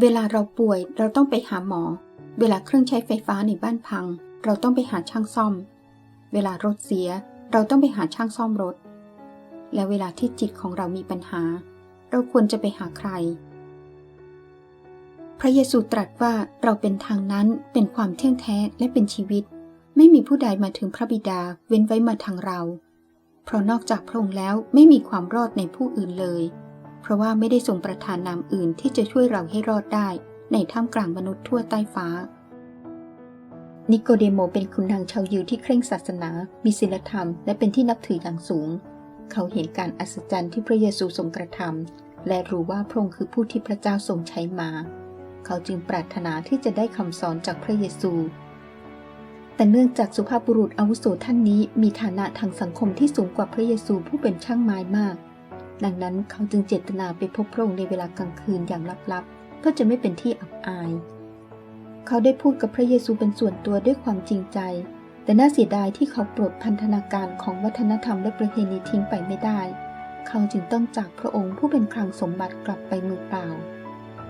เวลาเราป่วยเราต้องไปหาหมอ เวลาเครื่องใช้ไฟฟ้าในบ้านพัง เราต้องไปหาช่างซ่อม เวลารถเสีย เราต้องไปหาช่างซ่อมรถ และเวลาที่จิตของเรามีปัญหา เราควรจะไปหาใคร พระเยซูตรัสว่าเราเป็นทางนั้นเป็นความเที่ยงแท้และเป็นชีวิต ไม่มีผู้ใดมาถึงพระบิดาเว้นไว้มาทางเรา เพราะนอกจากพระองค์แล้วไม่มีความรอดในผู้อื่นเลย เพราะว่าไม่ได้ทรงประทานนามอื่นที่จะช่วยเราให้รอดได้ ในท่ามกลางมนุษย์ทั่วใต้ฟ้า นิโกเดโมเป็นคุณนางชาวยิวที่เคร่งศาสนา มีศีลธรรม และเป็นที่นับถืออย่างสูง เขาเห็นการอัศจรรย์ที่พระเยซูทรงกระทำและรู้ว่าพระองค์คือผู้ที่พระเจ้าทรงใช้มา เขาจึงปรารถนาที่จะได้คำสอนจากพระเยซูแต่เนื่องจากสุภาพบุรุษอาวุโสท่านนี้มีฐานะทางสังคมที่สูงกว่าพระเยซูผู้เป็นช่างไม้มาก ดังนั้นเขาจึงเจตนาไปพบพระองค์ในเวลากลางคืนอย่างลับๆ เพื่อจะไม่เป็นที่อับอาย เขาได้พูดกับพระเยซูเป็นส่วนตัวด้วยความจริงใจ แต่น่าเสียดายที่เขาปลดพันธนาการของวัฒนธรรมและประเพณีทิ้งไปไม่ได้ เขาจึงต้องจากพระองค์ผู้เป็นคลังสมบัติกลับไปมือเปล่า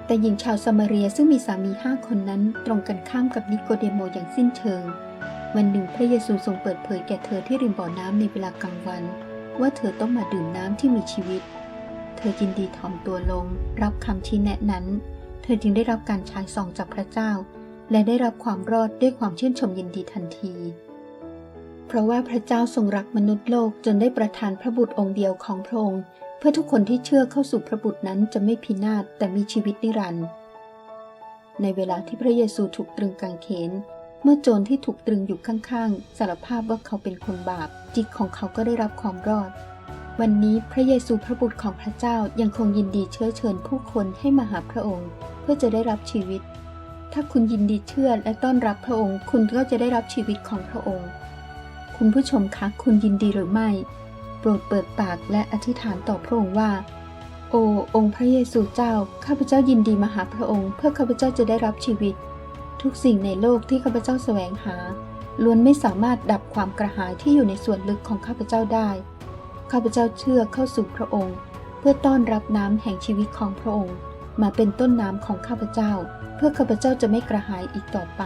แต่หญิงชาวสมาเรียซึ่งมีสามีห้าคนนั้นตรงกันข้ามกับนิโกเดโมอย่างสิ้นเชิง วันหนึ่งพระเยซูทรงเปิดเผยแก่เธอที่ริมบ่อน้ำในเวลากลางวัน ว่าเธอต้องมาดื่มน้ำที่มีชีวิต เธอยินดีถ่อมตัวลง รับคำชี้แนะนั้น เธอจึงได้รับการฉายส่องจากพระเจ้า และได้รับความรอดด้วยความชื่นชมยินดีทันที เพราะว่าพระเจ้าทรงรักมนุษย์โลกจนได้ประทานพระบุตรองค์เดียวของพระองค์เพื่อทุกคนที่เชื่อเข้าสู่พระบุตรนั้นจะไม่พินาศแต่มีชีวิตนิรันดร์ในเวลาที่พระเยซูถูกตรึงกางเขน เมื่อโจรที่ถูกตรึงอยู่ข้างๆ สารภาพว่าเขาเป็นคนบาป จิตของเขาก็ได้รับความรอด วันนี้พระเยซูพระบุตรของพระเจ้ายังคงยินดีเชื้อเชิญผู้คนให้มาหาพระองค์ เพื่อจะได้รับชีวิต ถ้าคุณยินดีเชื่อและต้อนรับพระองค์ คุณก็จะได้รับชีวิตของพระองค์ คุณผู้ชมคะคุณยินดีหรือไม่ โปรดเปิดปากและอธิษฐานต่อพระองค์ว่า โอ้องค์พระเยซูเจ้า ข้าพเจ้ายินดีมาหาพระองค์ เพื่อข้าพเจ้าจะได้รับชีวิต ทุกสิ่งในโลกที่ข้าพเจ้าแสวงหา ล้วนไม่สามารถดับความกระหายที่อยู่ในส่วนลึกของข้าพเจ้าได้ ข้าพเจ้าเชื่อเข้าสู่พระองค์ เพื่อต้อนรับน้ำแห่งชีวิตของพระองค์ มาเป็นต้นน้ำของข้าพเจ้า เพื่อข้าพเจ้าจะไม่กระหายอีกต่อไป